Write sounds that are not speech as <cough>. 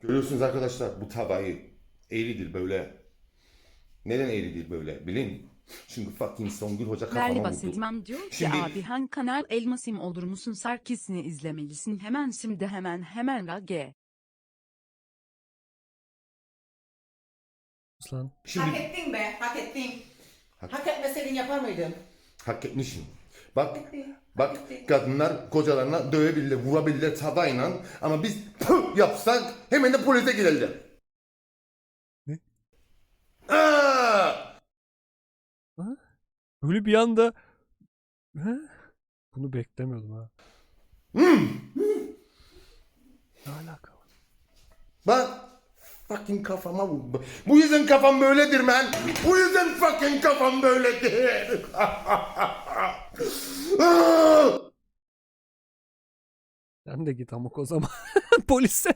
Görüyorsunuz arkadaşlar bu tavayı eğridir böyle. Neden eğri değil böyle bilin. Çünkü fucking Songül Hoca kafama Verli vurdu. Basilman diyor ki Şimdi- abi han kanal elmasim olur musun Sarkis'ini izlemelisin hemen şimdi hemen hemen rage. Lan. Şimdi Hak ettin be, hak ettin. Hak- Hak, etmeseydin yapar mıydın? hak etmişim. Bak bak kadınlar kocalarına dövebilirler, vurabilirler tavayla ama biz pıh yapsak hemen de polise gelirler. Ne? Aa! Böyle bir anda He? bunu beklemiyordum ha. Hmm! Ne alaka? Bak fucking kafama vurdu. Bu yüzden kafam böyledir man. Bu yüzden fucking kafam böyledir. <laughs> Sen de git amok o zaman. <laughs> Polise.